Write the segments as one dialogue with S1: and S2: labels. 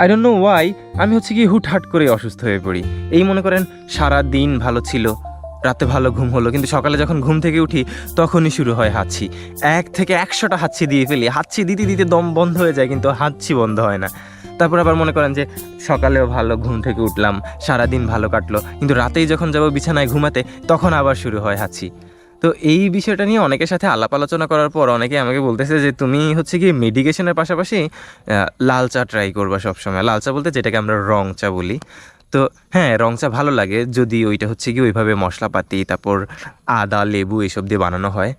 S1: I don't know Y আমি হচ্ছে কি হুটহাট করে অসুস্থ হয়ে পড়ি। এই মনে করেন, সারা দিন ভালো ছিল, রাতে ভালো ঘুম হলো, কিন্তু সকালে যখন ঘুম থেকে উঠি, তখনই শুরু হয় হাঁচি। এক থেকে একশোটা হাঁচি দিয়ে ফেলি। হাঁচি দিতে দিতে দম বন্ধ হয়ে যায়, কিন্তু হাঁচি বন্ধ হয় না। তারপর আবার মনে করেন যে, সকালেও ভালো ঘুম থেকে উঠলাম সারাদিন ভালো কাটলো, কিন্তু রাতেই যখন যাব বিছানায় ঘুমাতে, তখন আবার শুরু হয় হাঁচি। তো এই বিষয়টা নিয়ে অনেকের সাথে আলাপ আলোচনা করার পর অনেকে আমাকে বলতেছে যে, তুমি হচ্ছে কি মেডিকেশনের পাশাপাশি লাল চা ট্রাই করবা সবসময়। লাল চা বলতে যেটাকে আমরা রং চা বলি। তো হ্যাঁ রং চা ভালো লাগে যদি ওইটা হচ্ছে কি ওইভাবে মশলাপাতি, তারপর আদা, লেবু এসব দিয়ে বানানো হয়।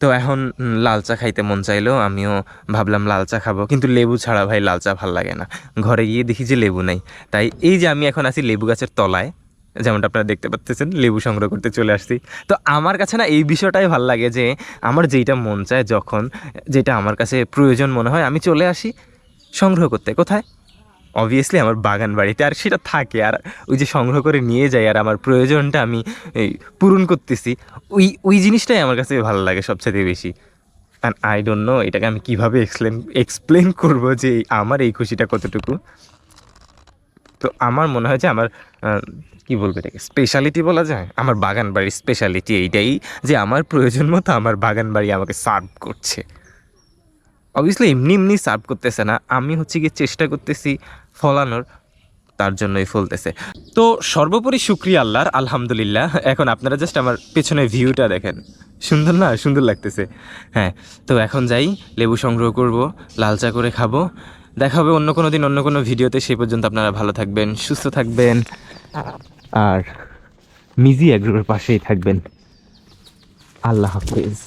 S1: তো এখন লাল চা খাইতে মন চাইলো, আমিও ভাবলাম লাল চা খাব। কিন্তু লেবু ছাড়া ভাই লাল চা ভালো লাগে না। ঘরে গিয়ে দেখি যে লেবু নাই। তাই এই যে আমি এখন আছি লেবু গাছের তলায় যেমনটা আপনারা দেখতে পাচ্ছেন লেবু সংগ্রহ করতে চলে আসছি। তো আমার কাছে না এই বিষয়টাই ভালো লাগে যে, আমার যেইটা মন চায় যখন, যেটা আমার কাছে প্রয়োজন মনে হয়, আমি চলে আসি সংগ্রহ করতে। কোথায়? অবভিয়াসলি আমার বাগান বাড়িতে, আর সেটা থাকে। আর ওই যে সংগ্রহ করে নিয়ে যাই, আর আমার প্রয়োজনটা আমি এই পূরণ করতেছি। ওই ওই জিনিসটাই আমার কাছে ভালো লাগে সবচেয়ে বেশি। অ্যান্ড আই ডোন্ট নো এটাকে আমি কীভাবে এক্সপ্লেন এক্সপ্লেন করব যে আমার এই খুশিটা কতটুকু। তো আমার মনে হয় যে আমার কি বলবে এটাকে? স্পেশালিটি বলা যায়? আমার বাগান বাড়ির স্পেশালিটি এইটাই যে আমার প্রয়োজন মতো আমার বাগান বাড়ি আমাকে সার্ভ করছে। অবভিয়াসলি এমনি এমনি সার্ভ করতেছে না, আমি হচ্ছে গিয়ে চেষ্টা করতেছি ফলানোর, তার জন্যই ফলতেছে। তো সর্বোপরি শুক্রিয়া আল্লাহর, আলহামদুলিল্লাহ। এখন আপনারা জাস্ট আমার পেছনে ভিউটা দেখেন। সুন্দর না? সুন্দর লাগতেছে। হ্যাঁ তো এখন যাই, লেবু সংগ্রহ করব, লাল চা করে খাব। দেখা হবে অন্য কোনো দিন, অন্য কোনো ভিডিওতে সেই পর্যন্ত আপনারা ভালো থাকবেন, সুস্থ থাকবেন। আর মিজি অ্যাগ্রোর পাশেই থাকবেন। আল্লাহ হাফিজ।